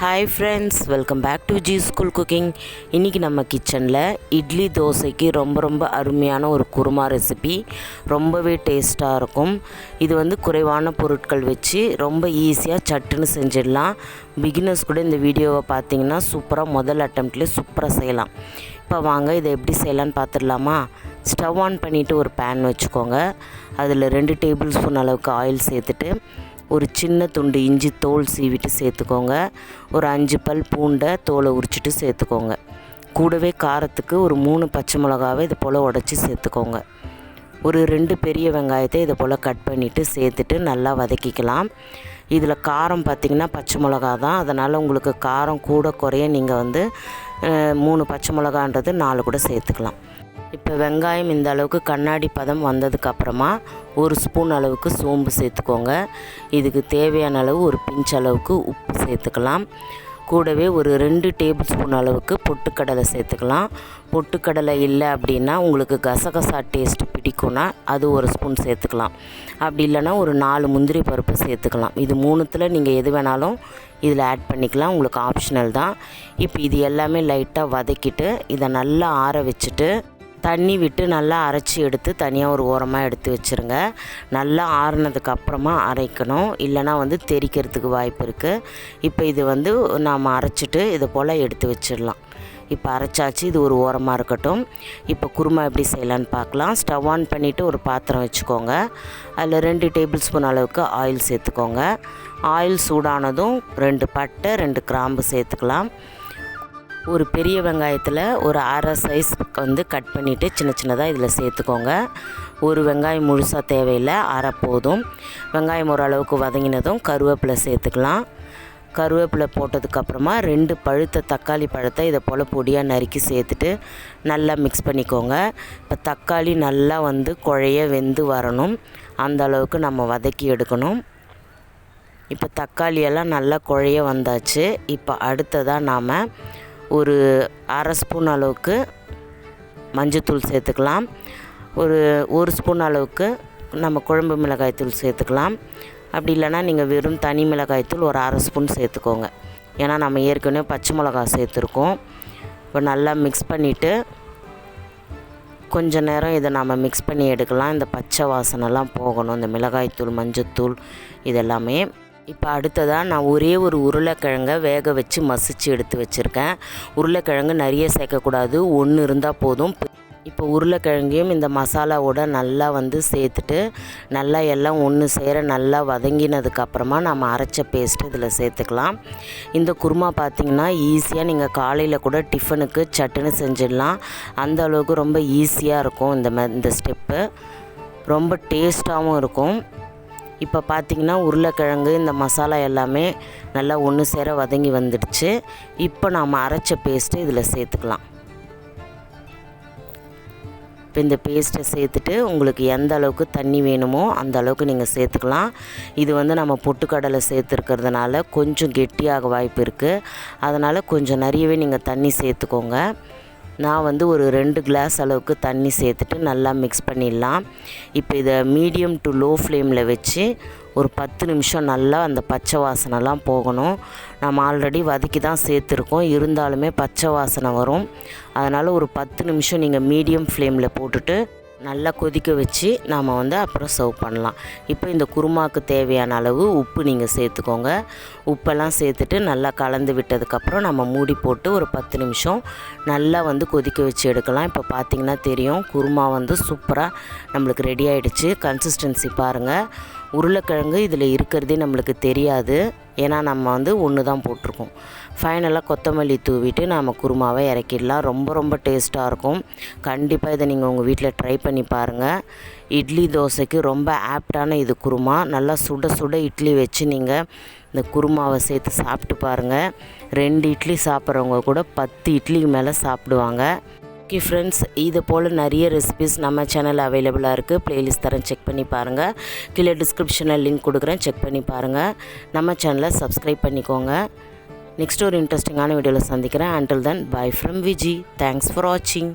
Hi friends welcome back to G school cooking இன்றைக்கி நம்ம கிச்சனில் இட்லி தோசைக்கு ரொம்ப ரொம்ப அருமையான ஒரு குருமா ரெசிபி ரொம்பவே டேஸ்ட்டாக இருக்கும். இது வந்து குறைவான பொருட்கள் வச்சு ரொம்ப ஈஸியாக சட்டுன்னு செஞ்சிடலாம். பிகினர்ஸ் கூட இந்த வீடியோவை பார்த்தீங்கன்னா சூப்பராக முதல் அட்டம்ப்ட்லேயே சூப்பராக செய்யலாம். இப்போ வாங்க இதை எப்படி செய்யலான்னு பார்த்துடலாமா ஸ்டவ் ஆன் பண்ணிவிட்டு ஒரு பேன் வச்சுக்கோங்க. அதில் ரெண்டு டேபிள் ஸ்பூன் அளவுக்கு ஆயில் சேர்த்துட்டு ஒரு சின்ன துண்டு இஞ்சி தோல் சீவிட்டு சேர்த்துக்கோங்க. ஒரு அஞ்சு பல் பூண்டை தோலை உரிச்சிட்டு சேர்த்துக்கோங்க. கூடவே காரத்துக்கு ஒரு மூணு பச்சை மிளகாவை இது போல் உடச்சி சேர்த்துக்கோங்க. ஒரு ரெண்டு பெரிய வெங்காயத்தை இதை போல் கட் பண்ணிவிட்டு சேர்த்துட்டு நல்லா வதக்கிக்கலாம். இதில் காரம் பார்த்திங்கன்னா பச்சை மிளகா தான். அதனால் உங்களுக்கு காரம் கூட குறைய நீங்கள் வந்து மூணு பச்சை மிளகான்றது நாலு கூட சேர்த்துக்கலாம். இப்போ வெங்காயம் இந்த அளவுக்கு கண்ணாடி பதம் வந்ததுக்கப்புறமா ஒரு ஸ்பூன் அளவுக்கு சோம்பு சேர்த்துக்கோங்க. இதுக்கு தேவையான அளவு ஒரு பிஞ்ச் அளவுக்கு உப்பு சேர்த்துக்கலாம். கூடவே ஒரு ரெண்டு டேபிள் ஸ்பூன் அளவுக்கு பொட்டுக்கடலை சேர்த்துக்கலாம். பொட்டுக்கடலை இல்லை அப்படின்னா உங்களுக்கு கசகசா டேஸ்ட் பிடிக்கும்னா அது ஒரு ஸ்பூன் சேர்த்துக்கலாம். அப்படி இல்லைன்னா ஒரு நாலு முந்திரி பருப்பு சேர்த்துக்கலாம். இது மூணுத்தில் நீங்கள் எது வேணாலும் இதில் ஆட் பண்ணிக்கலாம். உங்களுக்கு ஆப்ஷனல் தான். இப்போ இது எல்லாமே லைட்டாக வதக்கிட்டு இதை நல்லா ஆற வச்சுட்டு தண்ணி விட்டு நல்லா அரைச்சி எடுத்து தனியாக ஒரு ஓரமாக எடுத்து வச்சுருங்க. நல்லா ஆறுனதுக்கு அப்புறமா அரைக்கணும். இல்லைனா வந்து தெறிக்கிறதுக்கு வாய்ப்பு இருக்குது இப்போ இது வந்து நாம் அரைச்சிட்டு இது போல் எடுத்து வச்சிடலாம். இப்போ அரைச்சாச்சு இது ஒரு ஓரமாக இருக்கட்டும். இப்போ குருமா எப்படி செய்யலான்னு பார்க்கலாம் ஸ்டவ் ஆன் பண்ணிவிட்டு ஒரு பாத்திரம் வச்சுக்கோங்க. அதில் ரெண்டு டேபிள் ஸ்பூன் அளவுக்கு ஆயில் சேர்த்துக்கோங்க. ஆயில் சூடானதும் ரெண்டு பட்டை ரெண்டு கிராம்பு சேர்த்துக்கலாம். ஒரு பெரிய வெங்காயத்தில் ஒரு அரை சைஸ் வந்து கட் பண்ணிவிட்டு சின்ன சின்னதாக இதில் சேர்த்துக்கோங்க. ஒரு வெங்காயம் முழுசாக தேவையில்லை அரை போதும். வெங்காயம் ஓரளவுக்கு வதங்கினதும் கருவேப்பிலை சேர்த்துக்கலாம். கருவேப்பிலை போட்டதுக்கப்புறமா ரெண்டு பழுத்த தக்காளி பழத்தை இதை போல் பொடியாக நறுக்கி சேர்த்துட்டு நல்லா மிக்ஸ் பண்ணிக்கோங்க. இப்போ தக்காளி நல்லா வந்து குழைய வெந்து வரணும். அந்த அளவுக்கு நம்ம வதக்கி எடுக்கணும். இப்போ தக்காளியெல்லாம் நல்லா குழைய வந்தாச்சு. இப்போ அடுத்ததாக நாம் ஒரு அரை ஸ்பூன் அளவுக்கு மஞ்சத்தூள் சேர்த்துக்கலாம். ஒரு ஒரு ஸ்பூன் அளவுக்கு நம்ம குழம்பு மிளகாய் தூள் சேர்த்துக்கலாம். அப்படி இல்லைன்னா நீங்கள் வெறும் தனி மிளகாய் தூள் ஒரு அரை ஸ்பூன் சேர்த்துக்கோங்க. ஏன்னா நம்ம ஏற்கனவே பச்சை மிளகா சேர்த்துருக்கோம். இப்போ நல்லா மிக்ஸ் பண்ணிவிட்டு கொஞ்ச நேரம் இதை நம்ம மிக்ஸ் பண்ணி எடுக்கலாம். இந்த பச்சை வாசனைலாம் போகணும். இந்த மிளகாய்த்தூள் மஞ்சத்தூள் இதெல்லாமே. இப்போ அடுத்ததாக நான் ஒரே ஒரு உருளைக்கிழங்கை வேக வச்சு மசிச்சு எடுத்து வச்சுருக்கேன். உருளைக்கிழங்கு நிறைய சேர்க்கக்கூடாது. ஒன்று இருந்தால் போதும். இப்போ உருளைக்கிழங்கையும் இந்த மசாலாவோட நல்லா வந்து சேர்த்துட்டு நல்லா எல்லாம் ஒன்று சேர நல்லா வதங்கினதுக்கப்புறமா நம்ம அரைச்ச பேஸ்ட்டு இதில் சேர்த்துக்கலாம். இந்த குருமா பார்த்திங்கன்னா ஈஸியாக நீங்கள் காலையில் கூட டிஃபனுக்கு சட்டுன்னு செஞ்சிடலாம். அந்த அளவுக்கு ரொம்ப ஈஸியாக இருக்கும் இந்த ம இந்த ஸ்டெப்பு ரொம்ப டேஸ்ட்டாகவும் இருக்கும். இப்போ பார்த்திங்கன்னா உருளைக்கிழங்கு இந்த மசாலா எல்லாமே நல்லா ஒன்று சேர வதங்கி வந்துடுச்சு. இப்போ நாம் அரைச்ச பேஸ்ட்டு இதில் சேர்த்துக்கலாம். இப்போ இந்த பேஸ்ட்டை சேர்த்துட்டு உங்களுக்கு எந்த அளவுக்கு தண்ணி வேணுமோ அந்த அளவுக்கு நீங்கள் சேர்த்துக்கலாம். இது வந்து நம்ம பொட்டுக்கடலை சேர்த்துருக்கிறதுனால கொஞ்சம் கெட்டியாக வாய்ப்பு இருக்குது அதனால் கொஞ்சம் நிறையவே நீங்கள் தண்ணி சேர்த்துக்கோங்க. நான் வந்து ஒரு ரெண்டு கிளாஸ் அளவுக்கு தண்ணி சேர்த்துட்டு நல்லா மிக்ஸ் பண்ணிடலாம். இப்போ இதை மீடியம் டு லோ ஃப்ளேமில் வச்சு ஒரு பத்து நிமிஷம் நல்லா அந்த பச்சை வாசனைலாம் போகணும். நம்ம ஆல்ரெடி வதக்கி தான் சேர்த்துருக்கோம். இருந்தாலுமே பச்சை வாசனை வரும். அதனால் ஒரு பத்து நிமிஷம் நீங்கள் மீடியம் ஃப்ளேமில் போட்டுட்டு நல்லா கொதிக்க வச்சு நாம் வந்து அப்புறம் சர்வ் பண்ணலாம். இப்போ இந்த குருமாவுக்கு தேவையான அளவு உப்பு நீங்கள் சேர்த்துக்கோங்க. உப்பெல்லாம் சேர்த்துட்டு நல்லா கலந்து விட்டதுக்கப்புறம் நம்ம மூடி போட்டு ஒரு பத்து நிமிஷம் நல்லா வந்து கொதிக்க வச்சு எடுக்கலாம். இப்போ பார்த்திங்கன்னா தெரியும் குருமா வந்து சூப்பராக நம்மளுக்கு ரெடி ஆகிடுச்சு கன்சிஸ்டன்சி பாருங்கள் உருளைக்கிழங்கு இதில் இருக்கிறதே நம்மளுக்கு தெரியாது. ஏன்னா நம்ம வந்து ஒன்று தான் போட்டிருக்கோம். ஃபைனலாக கொத்தமல்லி தூவிட்டு நாம் குருமாவை இறக்கிடலாம். ரொம்ப ரொம்ப டேஸ்ட்டாக இருக்கும். கண்டிப்பாக இதை நீங்கள் உங்கள் வீட்டில் ட்ரை பண்ணி பாருங்கள் இட்லி தோசைக்கு ரொம்ப ஆப்டான இது குருமா. நல்லா சுட சுட இட்லி வச்சு நீங்கள் இந்த குருமாவை சேர்த்து சாப்பிட்டு பாருங்கள் ரெண்டு இட்லி சாப்பிட்றவங்க கூட பத்து இட்லிக்கு மேலே சாப்பிடுவாங்க. ஓகே ஃப்ரெண்ட்ஸ் இது போல் நிறைய ரெசிபிஸ் நம்ம சேனல் அவைலபிளாக இருக்குது ப்ளேலிஸ்ட் தரேன் செக் பண்ணி பாருங்கள் கீழே டிஸ்கிரிப்ஷனில் லிங்க் கொடுக்குறேன் செக் பண்ணி பாருங்கள் நம்ம சேனலை சப்ஸ்கிரைப் பண்ணிக்கோங்க. நெக்ஸ்ட் ஒரு இன்ட்ரெஸ்டிங்கான வீடியோவில் சந்திக்கிறேன். Until then bye from Viji thanks for வாட்சிங்